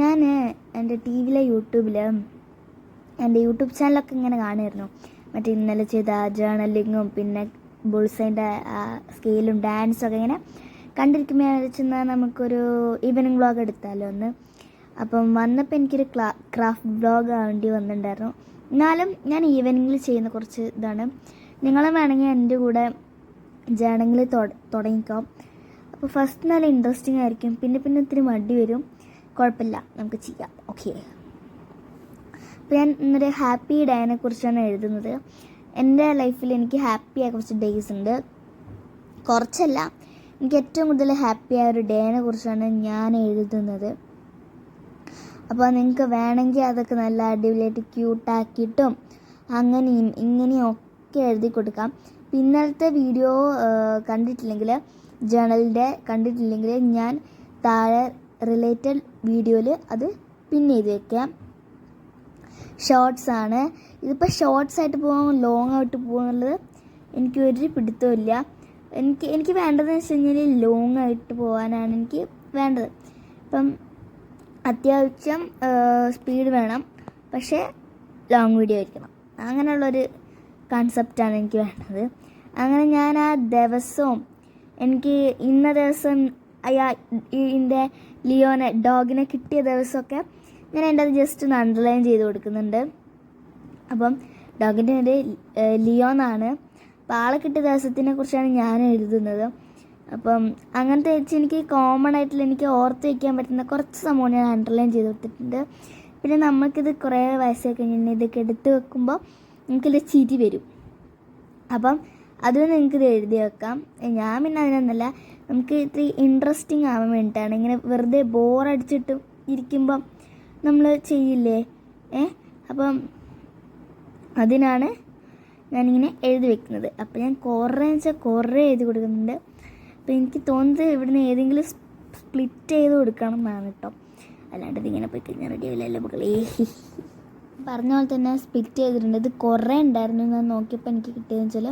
ഞാൻ എന്റെ ടി വിയിലെ യൂട്യൂബിൽ എന്റെ യൂട്യൂബ് ചാനലൊക്കെ ഇങ്ങനെ കാണുമായിരുന്നു. മറ്റേ ഇന്നലെ ചെയ്ത ജേർണലിങ്ങും പിന്നെ ബുൾസൈന്റെ സ്കെയിലും ഡാൻസും ഒക്കെ ഇങ്ങനെ കണ്ടിരിക്കുമ്പോൾ വെച്ചെന്നാൽ നമുക്കൊരു ഈവനിങ് വ്ളോഗ് എടുത്താലോ ഒന്ന്. അപ്പം വന്നപ്പോൾ എനിക്കൊരു ക്ലാ ക്രാഫ്റ്റ് വ്ളോഗ് ആവേണ്ടി വന്നിട്ടുണ്ടായിരുന്നു. എന്നാലും ഞാൻ ഈവനിങ്ങിൽ ചെയ്യുന്ന കുറച്ച് ഇതാണ്. നിങ്ങളും വേണമെങ്കിൽ എന്റെ കൂടെ ജേർണലിൽ തുടങ്ങിക്കാം. അപ്പോൾ ഫസ്റ്റ് നല്ല ഇൻട്രസ്റ്റിംഗ് ആയിരിക്കും. പിന്നെ പിന്നെ ഒത്തിരി മടി വരും. കുഴപ്പമില്ല നമുക്ക് ചെയ്യാം. ഓക്കെ അപ്പോൾ ഞാൻ ഇന്നൊരു ഹാപ്പി ഡേനെ കുറിച്ചാണ് എഴുതുന്നത്. എന്റെ ലൈഫിൽ എനിക്ക് ഹാപ്പിയായ കുറച്ച് ഡേയ്സ് ഉണ്ട്. കുറച്ചല്ല എനിക്ക് ഏറ്റവും കൂടുതൽ ഹാപ്പിയായ ഒരു ഡേനെ കുറിച്ചാണ് ഞാൻ എഴുതുന്നത്. അപ്പോൾ നിങ്ങൾക്ക് വേണമെങ്കിൽ അതൊക്കെ നല്ല അടിപൊളിയായിട്ട് ക്യൂട്ടാക്കിയിട്ടും അങ്ങനെയും ഇങ്ങനെയും ഒക്കെ എഴുതി കൊടുക്കാം. ഇന്നലത്തെ വീഡിയോ കണ്ടിട്ടില്ലെങ്കിൽ ജേണലിന്റെ കണ്ടിട്ടില്ലെങ്കിൽ ഞാൻ താഴെ റിലേറ്റഡ് വീഡിയോയിൽ അത് പിൻ ചെയ്ത് വെക്കാം. ഷോർട്സ് ആണ്. ഇതിപ്പോൾ ഷോർട്സ് ആയിട്ട് പോകാൻ ലോങ് ആയിട്ട് പോകുന്നുള്ളത് എനിക്ക് ഒരു പിടുത്തമില്ല എനിക്ക് എനിക്ക് വേണ്ടതെന്ന് വെച്ച് കഴിഞ്ഞാൽ ലോങ് ആയിട്ട് പോകാനാണ് എനിക്ക് വേണ്ടത്. ഇപ്പം അത്യാവശ്യം സ്പീഡ് വേണം. പക്ഷേ ലോങ് വീഡിയോ ആയിരിക്കണം. അങ്ങനെയുള്ളൊരു കൺസെപ്റ്റാണ് എനിക്ക് വേണ്ടത്. അങ്ങനെ ഞാൻ ആ ദിവസവും എനിക്ക് ഇന്ന ദിവസം അയാ ഇതിന്റെ ലിയോനെ ഡോഗിനെ കിട്ടിയ ദിവസമൊക്കെ ഞാൻ എന്റെ അത് ജസ്റ്റ് ഒന്ന് അണ്ടർലൈൻ ചെയ്ത് കൊടുക്കുന്നുണ്ട്. അപ്പം ഡോഗിന്റെ പേര് ലിയോന്നാണ് അപ്പോൾ ആളെ കിട്ടിയ ദിവസത്തിനെ കുറിച്ചാണ് ഞാൻ എഴുതുന്നത്. അപ്പം അങ്ങനത്തെ വെച്ച് എനിക്ക് കോമൺ ആയിട്ടുള്ള എനിക്ക് ഓർത്ത് വയ്ക്കാൻ പറ്റുന്ന കുറച്ച് സംഭവം ഞാൻ അണ്ടർലൈൻ ചെയ്ത് കൊടുത്തിട്ടുണ്ട്. പിന്നെ നമുക്കിത് കുറേ വയസ്സൊക്കെ കഴിഞ്ഞിട്ടുണ്ടെങ്കിൽ ഇതൊക്കെ എടുത്ത് വെക്കുമ്പോൾ നമുക്കിത് ചിരി വരും. അപ്പം അത് നിങ്ങൾക്ക് എഴുതി വെക്കാം. ഞാൻ പിന്നെ അതിനൊന്നല്ല നമുക്ക് ഇത്തിരി ഇൻട്രസ്റ്റിംഗ് ആവാൻ വേണ്ടിയിട്ടാണ്. ഇങ്ങനെ വെറുതെ ബോറടിച്ചിട്ട് ഇരിക്കുമ്പം നമ്മൾ ചെയ്യില്ലേ? ഏ അപ്പം അതിനാണ് ഞാനിങ്ങനെ എഴുതി വെക്കുന്നത്. അപ്പോൾ ഞാൻ കുറേ വെച്ചാൽ കുറേ എഴുതി കൊടുക്കുന്നുണ്ട്. അപ്പോൾ എനിക്ക് തോന്നുന്നത് ഇവിടുന്ന് ഏതെങ്കിലും സ്പ്ലിറ്റ് ചെയ്ത് കൊടുക്കണം എന്നാണ് കേട്ടോ അല്ലാണ്ട് ഇതിങ്ങനെ പോയി കഴിഞ്ഞാൽ റെഡി ആവില്ലല്ലോ മക്കളേ. പറഞ്ഞ പോലെ തന്നെ സ്പിറ്റ് ചെയ്തിട്ടുണ്ട്. ഇത് കുറേ ഉണ്ടായിരുന്നു ഞാൻ നോക്കിയപ്പോൾ എനിക്ക് കിട്ടിയതെന്ന് വെച്ചാൽ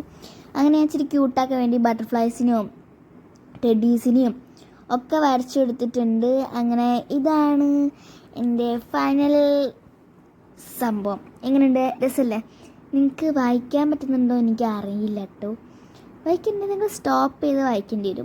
അങ്ങനെ ഞാൻ ഇച്ചിരി ക്യൂട്ടാക്കാൻ വേണ്ടി ബട്ടർഫ്ലൈസിനെയും ടെഡീസിനെയും ഒക്കെ വരച്ചെടുത്തിട്ടുണ്ട്. അങ്ങനെ ഇതാണ് എന്റെ ഫൈനൽ സംഭവം. എങ്ങനെയുണ്ട്? രസമല്ലേ നിങ്ങൾക്ക് വായിക്കാൻ പറ്റുന്നുണ്ടോ എനിക്ക് അറിയില്ല കേട്ടോ വായിക്കണ്ടെങ്കിൽ നിങ്ങൾ സ്റ്റോപ്പ് ചെയ്ത് വായിക്കേണ്ടി വരും.